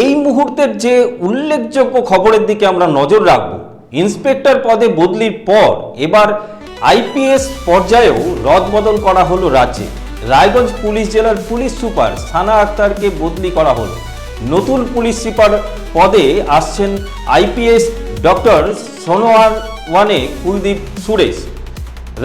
এই মুহূর্তের যে উল্লেখযোগ্য খবরের দিকে আমরা নজর রাখব, ইন্সপেক্টর পদে বদলির পর এবার আইপিএস পর্যায়েও রদবদল করা হলো রাজ্যে। রায়গঞ্জ পুলিশ জেলার পুলিশ সুপার সানা আক্তারকে বদলি করা হলো। নতুন পুলিশ সুপার পদে আসছেন আইপিএস ডক্টর সোনোয়ার ওয়ানে কুলদীপ সুরেশ।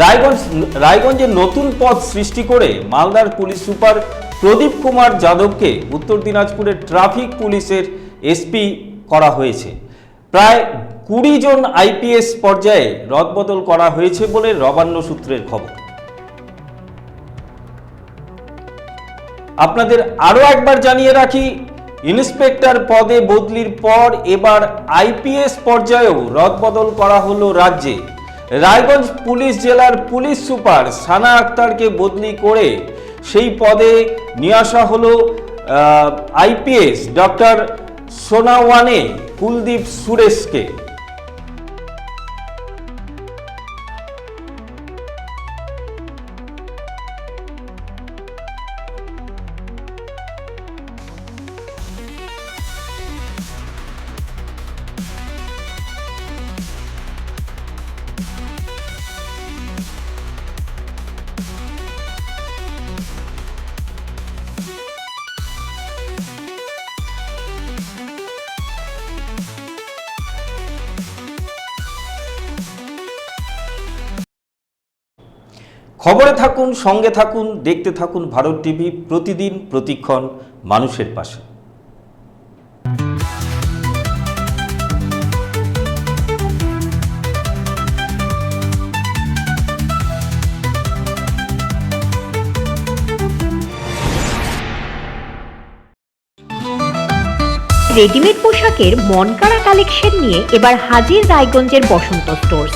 রায়গঞ্জ, রায়গঞ্জে নতুন পদ সৃষ্টি করে মালদার পুলিশ সুপার প্রদীপ কুমার যাদবকে উত্তর দিনাজপুরের ট্রাফিক পুলিশের এসপি করা হয়েছে। প্রায় কুড়ি জন আইপিএস পর্যায়ে রদবদল করা হয়েছে বলে নবান্ন সূত্রের খবর। আপনাদের আরও একবার জানিয়ে রাখি, ইন্সপেক্টর পদে বদলির পর এবার আইপিএস পর্যায়েও রদবদল করা হলো রাজ্যে। রায়গঞ্জ পুলিশ জেলার পুলিশ সুপার সানা আক্তারকে বদলি করে সেই পদে নিয়ে আসা হল আইপিএস ডক্টর সোনাওয়ানে কুলদীপ সুরেশকে। খবরে থাকুন, সঙ্গে থাকুন, দেখতে থাকুন ভারত টিভি প্রতিদিন প্রতিক্ষণ মানুষের পাশে। রেডিমেড পোশাকের মনকাড়া কালেকশন নিয়ে এবার হাজির রায়গঞ্জের বসন্ত স্টোর্স